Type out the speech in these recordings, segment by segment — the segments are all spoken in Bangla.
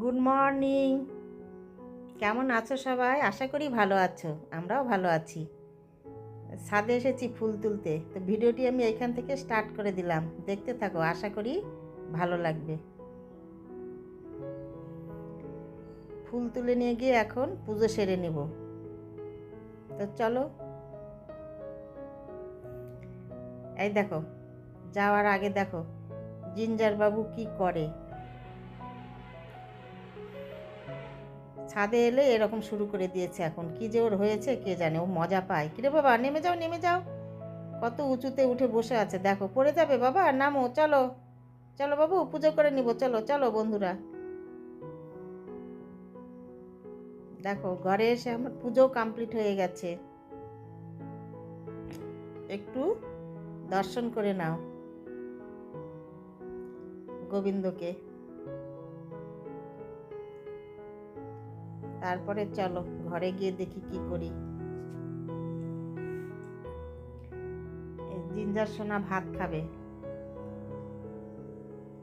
গুড মর্নিং কেমন আছো সবাই? আশা করি ভালো আছো। আমরাও ভালো আছি। ছাদে এসেছি ফুল তুলতে। তো ভিডিওটি আমি এখান থেকে স্টার্ট করে দিলাম। দেখতে থাকো, আশা করি ভালো লাগবে। ফুল তুলে নিয়ে গিয়ে এখন পুজো সেরে নেব। তো চলো। এই দেখো, যাওয়ার আগে দেখো জিঞ্জার বাবু কি করে? ছাদে এলে এরকম শুরু করে দিয়েছে এখন। কি যে ওর হয়েছে, কে জানে, ও মজা পায়। কিরে বাবা, নেমে যাও নেমে যাও। কত উঁচুতে উঠে বসে আছে। দেখো, পড়ে যাবে বাবা নামো, চলো। চলো বাবু, পুজো করে নিব, চলো চলো বন্ধুরা। দেখো, ঘরে এসে আমার পুজো কমপ্লিট হয়ে গেছে। একটু দর্শন করে নাও। গোবিন্দকে। তারপরে চলো ঘরে গিয়ে দেখি কি করি। জিঞ্জার সোনা ভাত খাবে।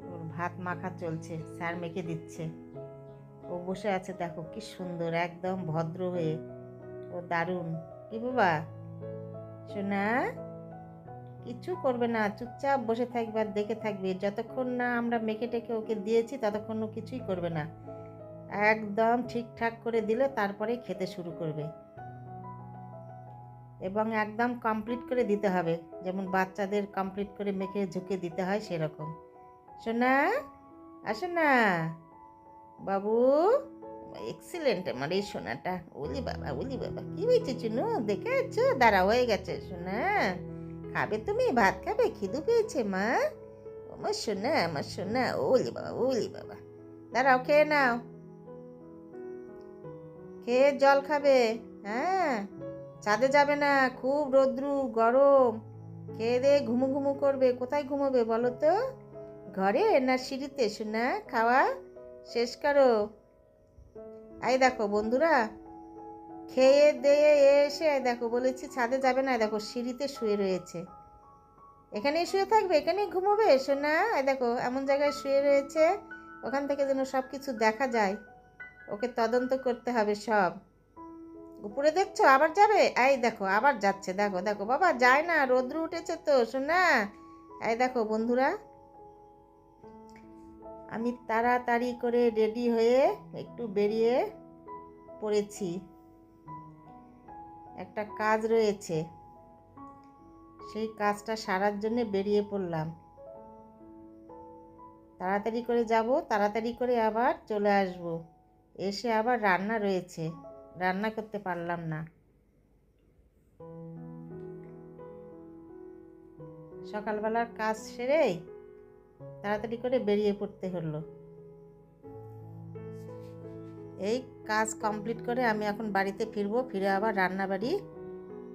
ওর ভাত মাখা চলছে, স্যার মেখে দিচ্ছে। ও বসে আছে, দেখো কি সুন্দর, একদম ভদ্র হয়ে। ও দারুণ। কি বাবা? সোনা, কিছু করবে না, চুপচাপ বসে থাকবে আর দেখে থাকবে। যতক্ষণ না আমরা মেখে টেকে ওকে দিয়েছি, ততক্ষণ কিছুই করবে না। একদম ঠিকঠাক করে দিলে তারপরে খেতে শুরু করবে। এবং একদম কমপ্লিট করে দিতে হবে। যেমন বাচ্চাদের কমপ্লিট করে মেখে ঝুঁকে দিতে হয় সেরকম। শোনা আসো না বাবু এক্সিলেন্ট আমার এই সোনাটা। ওলি বাবা ওলি বাবা। কি হয়েছে চুনু? দেখে আছো? দাঁড়া হয়ে গেছে। সোনা, খাবে তুমি? ভাত খাবে? খিদু পেয়েছে মা? আমার সোনা আমার সোনা। ওলি বাবা ওলি বাবা। দাঁড়াও, খেয়ে নাও। খেয়ে জল খাবে? হ্যাঁ ছাদে যাবে না, খুব রোদ্রু, গরম। খেয়ে দিয়ে ঘুমু ঘুমু করবে? কোথায় ঘুমোবে বলো তো? ঘরে না সিঁড়িতে? শোনা খাওয়া শেষ করো। আই দেখো বন্ধুরা, খেয়ে দিয়ে এসে দেখো, বলেছি ছাদে যাবে না দেখো সিঁড়িতে শুয়ে রয়েছে। এখানেই শুয়ে থাকবে? এখানেই ঘুমোবে? সোনা এই দেখো, এমন জায়গায় শুয়ে রয়েছে, ওখান থেকে যেন সব কিছু দেখা যায়। ওকে তদন্ত করতে হবে সব। উপরে দেখছ, আবার যাবে? এই দেখো, আবার যাচ্ছে, দেখো দেখো, বাবা, যায় না, রোদ্র উঠেছে তো, শোনা। এই দেখো, বন্ধুরা, আমি তাড়াতাড়ি করে রেডি হয়ে একটু বেরিয়ে পড়েছি। একটা কাজ রয়েছে, সেই কাজটা সারার জন্য বেরিয়ে পড়লাম। তাড়াতাড়ি করে যাব, তাড়াতাড়ি করে আবার চলে আসব। এসে আবার রান্না রয়েছে। রান্না করতে পারলাম না। সকালবেলার কাজ সেরে তাড়াতাড়ি করে বেরিয়ে পড়তে হলো। এই কাজ কমপ্লিট করে আমি এখন বাড়িতে ফিরবো, ফিরে আবার রান্নাবাড়ি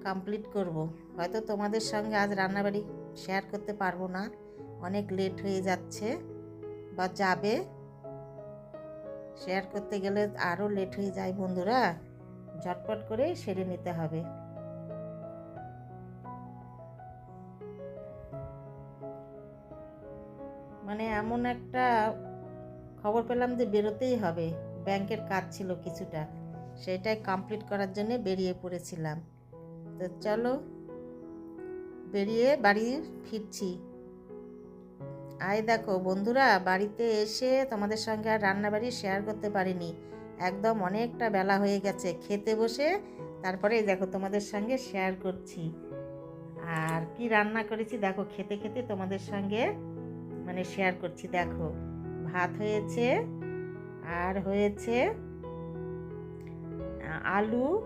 কমপ্লিট করব। হয়তো তোমাদের সঙ্গে আজ রান্নাবাড়ি শেয়ার করতে পারব না। অনেক লেট হয়ে যাচ্ছে বা যাবে। শেয়ার করতে গেলে আরও লেট হয়ে যায় বন্ধুরা। ঝটপট করে সেরে নিতে হবে। মানে এমন একটা খবর পেলাম যে বেরোতেই হবে। ব্যাংকের কাজ ছিল কিছুটা। সেটাই কমপ্লিট করার জন্য বেরিয়ে পড়েছিলাম। তো চলো, বেরিয়ে বাড়ি ফিরছি। আয় দেখো, বন্ধুরা, বাড়িতে এসে তোমাদের সঙ্গে আর রান্নাবাড়ি শেয়ার করতে পারিনি। একদম অনেকটা বেলা হয়ে গেছে। খেতে বসে তারপরে দেখো তোমাদের সঙ্গে শেয়ার করছি। আর কি রান্না করেছি দেখো, খেতে খেতে তোমাদের সঙ্গে মানে শেয়ার করছি। দেখো, ভাত হয়েছে আর হয়েছে আলু,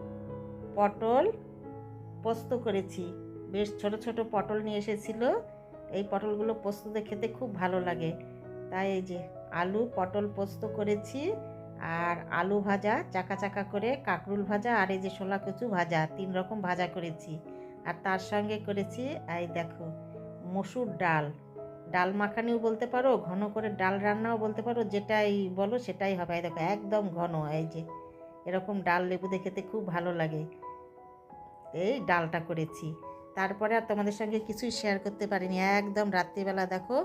পটল পোস্ত করেছি। বেশ ছোট ছোট পটল নিয়ে এসেছিল। এই পটলগুলো পোস্ততে খেতে খুব ভালো লাগে। তাই এই যে আলু, পটল পোস্ত করেছি আর আলু ভাজা, চাকা চাকা করে কাকরুল ভাজা আর এই যে শোলা কচু ভাজা, তিন রকম ভাজা করেছি। আর তার সঙ্গে করেছি এই দেখো মসুর ডাল। ডাল মাখানিও বলতে পারো, ঘন করে ডাল রান্নাও বলতে পারো, যেটাই বলো সেটাই হবে। এই দেখো একদম ঘন এই যে। এরকম ডাল লেবু খেতে খুব ভালো লাগে। এই ডালটা করেছি। তারপরে আর তোমাদের সঙ্গে কিছুই শেয়ার করতে পারিনি। একদম রাত্রিবেলা দেখো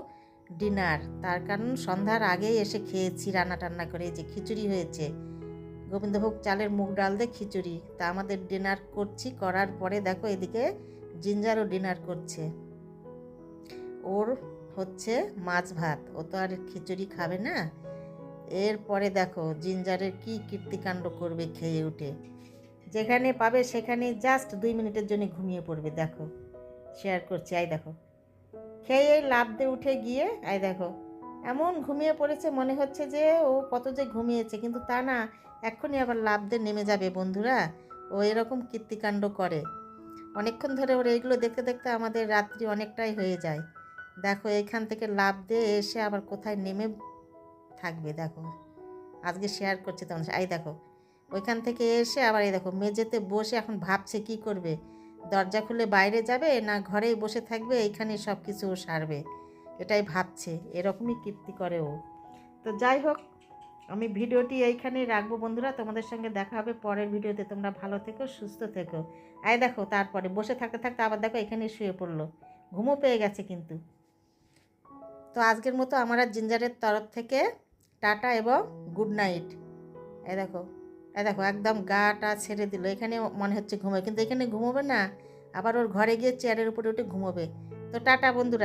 ডিনার তার কারণ সন্ধ্যার আগেই এসে খেয়েছি, রান্না টান্না করে যে খিচুড়ি হয়েছে। গোবিন্দভোগ চালের মুগ ডাল দিয়ে খিচুড়ি। তা আমাদের ডিনার করছি, করার পরে দেখো এদিকে জিঞ্জারও ডিনার করছে। ওর হচ্ছে মাছ ভাত, ও তো আর খিচুড়ি খাবে না। এরপরে দেখো জিঞ্জারের কি কীর্তিকাণ্ড করবে খেয়ে উঠে। যেখানে পাবে সেখানে জাস্ট দুই মিনিটের জন্য ঘুমিয়ে পড়বে, দেখো। শেয়ার করছি আই দেখো। খেয়ে লাভ দিয়ে উঠে গিয়ে আই দেখো। এমন ঘুমিয়ে পড়েছে, মনে হচ্ছে যে ও কত যে ঘুমিয়েছে, কিন্তু তা না, এক্ষুনি আবার লাভ দিয়ে নেমে যাবে বন্ধুরা। ও এরকম কীর্তিকাণ্ড করে। অনেকক্ষণ ধরে ওর এইগুলো দেখতে দেখতে আমাদের রাত্রি অনেকটাই হয়ে যায়। দেখো, এইখান থেকে লাভ দিয়ে এসে আবার কোথায় নেমে থাকবে, দেখো। আজকে শেয়ার করছে তোমার। এই দেখো। ওইখান থেকে এসে আবার এই দেখো মেঝেতে বসে এখন ভাবছে কি করবে? দরজা খুলে বাইরে যাবে না ঘরেই বসে থাকবে? এইখানে সব কিছু সারবে। এটাই ভাবছে। এরকমই কীর্তি করে ও। তো যাই হোক, আমি ভিডিওটি এইখানেই রাখব বন্ধুরা। তোমাদের সঙ্গে দেখা হবে পরের ভিডিওতে। তোমরা ভালো থেকো, সুস্থ থেকো। আয় দেখো, তারপরে বসে থাকতে থাকতে আবার দেখো এখানেই শুয়ে পড়ল। ঘুমও পেয়ে গেছে কিন্তু। তো আজকের মতো আমার জিঞ্জারের তরফ থেকে টাটা এবং গুড নাইট। এ দেখো। দেখো, একদম গাটা ছেড়ে দিল। এখানে মনে হচ্ছে ঘুমোবে কিন্তু এখানে ঘুমোবে না। আবার ওর ঘরে গিয়ে চেয়ারের উপরে উঠে ঘুমোবে। তো টাটা বন্ধুরা।